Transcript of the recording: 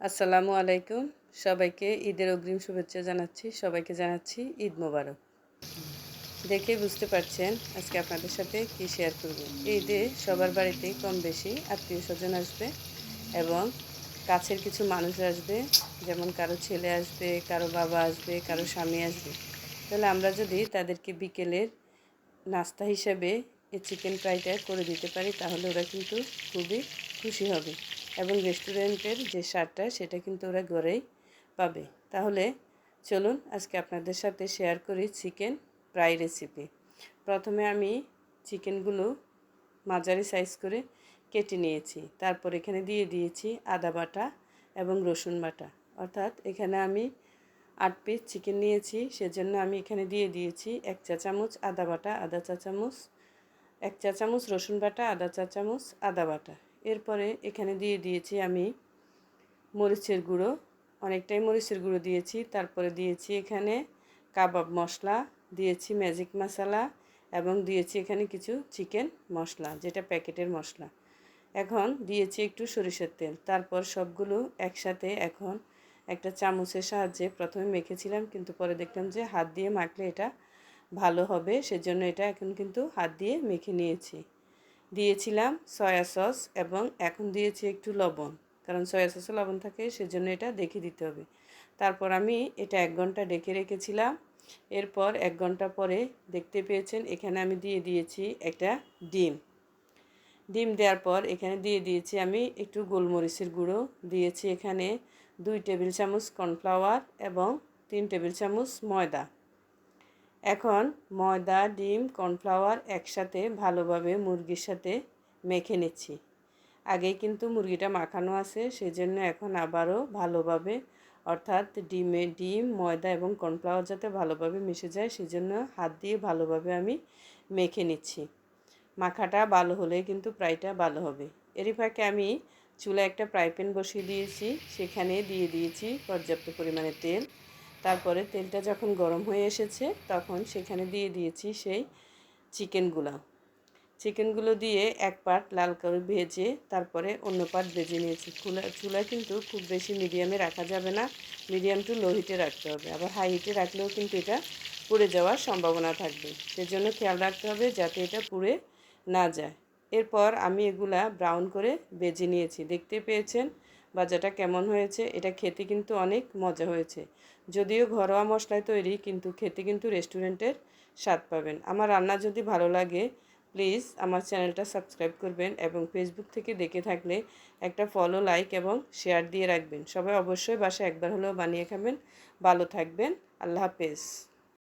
আসসালামু আলাইকুম। সবাইকে ঈদের অগ্রিম শুভেচ্ছা জানাচ্ছি। সবাইকে জানাচ্ছি ঈদ মোবারক। দেখে বুঝতে পারছেন আজকে আপনাদের সাথে কি শেয়ার করব। ঈদে সবার বাড়িতেই কম বেশি আত্মীয় স্বজন আসবে এবং কাছের কিছু মানুষ আসবে, যেমন কারও ছেলে আসবে, কারও বাবা আসবে, কারও স্বামী আসবে। তাহলে আমরা যদি তাদেরকে বিকেলের নাস্তা হিসেবে এই চিকেন ফ্রাইটা করে দিতে পারি, তাহলে ওরা কিন্তু খুবই খুশি হবে। এবং রেস্টুরেন্টের যে স্বাদটা, সেটা কিন্তু ওরা ঘরেই পাবে। তাহলে চলুন আজকে আপনাদের সাথে শেয়ার করি চিকেন ফ্রাই রেসিপি প্রথমে আমি চিকেনগুলো মাঝারি সাইজ করে কেটে নিয়েছি। তারপর এখানে দিয়ে দিয়েছি আদা বাটা এবং রসুন বাটা। অর্থাৎ এখানে আমি আট পিস চিকেন নিয়েছি। সেজন্য আমি এখানে দিয়ে দিয়েছি এক চা চামচ আদা বাটা, আদা চা চামচ, এক চা চামচ রসুন বাটা, আদা চা চামচ আদা বাটা। এরপরে এখানে দিয়ে দিয়েছি আমি মরিচের গুঁড়ো। অনেকটাই মরিচের গুঁড়ো দিয়েছি। তারপরে দিয়েছি এখানে কাবাব মশলা, দিয়েছি ম্যাজিক মশলা এবং দিয়েছি এখানে কিছু চিকেন মশলা, যেটা প্যাকেটের মশলা। এখন দিয়েছি একটু সরিষার তেল। তারপর সবগুলো একসাথে এখন একটা চামচের সাহায্যে প্রথমে মেখেছিলাম, কিন্তু পরে দেখলাম যে হাত দিয়ে মাখলে এটা ভালো হবে, সেজন্য এটা এখন কিন্তু হাত দিয়ে মেখে নিয়েছি। দিয়েছিলাম সয়া সস এবং এখন দিয়েছি একটু লবণ। কারণ সয়া সসে লবণ থাকে, সেজন্য এটা দেখে দিতে হবে। তারপর আমি এটা এক ঘণ্টা ডেকে রেখেছিলাম। এরপর এক ঘণ্টা পরে দেখতে পেয়েছেন, এখানে আমি দিয়ে দিয়েছি একটা ডিম। ডিম দেওয়ার পর এখানে দিয়ে দিয়েছি আমি একটু গোলমরিচের গুঁড়ো। দিয়েছি এখানে দুই টেবিল চামচ কর্নফ্লাওয়ার এবং তিন টেবিল চামচ ময়দা। এখন ময়দা, ডিম, কর্নফ্লাওয়ার একসাথে ভালোভাবে মুরগির সাথে মেখে নিচ্ছি। আগে কিন্তু মুরগিটা মাখানো আছে, সেজন্য এখন আবারও ভালোভাবে, অর্থাৎ ডিমে ডিম, ময়দা এবং কর্নফ্লাওয়ার যাতে ভালোভাবে মিশে যায়, সেজন্য হাত দিয়ে ভালোভাবে আমি মেখে নিচ্ছি। মাখাটা ভালো হলে কিন্তু প্রায়টা ভালো হবে। এরই ফাঁকে আমি চুলা একটা ফ্রাই বসিয়ে দিয়েছি, সেখানে দিয়ে দিয়েছি পর্যাপ্ত পরিমাণে তেল। তারপরে তেলটা যখন গরম হয়ে এসেছে, তখন সেখানে দিয়ে দিয়েছি সেই চিকেনগুলো। চিকেনগুলো দিয়ে এক পাট লাল করে ভেজে, তারপরে অন্য পাট ভেজে নিয়েছি। চুলা চুলা কিন্তু খুব বেশি মিডিয়ামে রাখা যাবে না। মিডিয়াম টু লো হিটে রাখতে হবে। আবার হাই হিটে রাখলেও কিন্তু এটা পুড়ে যাওয়ার সম্ভাবনা থাকবে। সেজন্য খেয়াল রাখতে হবে যাতে এটা পুড়ে না যায়। এরপর আমি এগুলা ব্রাউন করে বেজে নিয়েছি। দেখতে পেয়েছেন? বাজাটা কেমন হয়েছে, এটা খেতে কিন্তু অনেক মজা হয়েছে। যদিও ঘরোয়া মশলায় তৈরি, কিন্তু খেতে কিন্তু রেস্টুরেন্টের স্বাদ পাবেন। আমার রান্না যদি ভালো লাগে, প্লিজ আমার চ্যানেলটা সাবস্ক্রাইব করবেন এবং ফেসবুক থেকে দেখে থাকলে একটা ফলো, লাইক এবং শেয়ার দিয়ে রাখবেন। সবাই অবশ্যই বাসায় একবার হলেও বানিয়ে খাবেন। ভালো থাকবেন। আল্লাহ হাফেজ।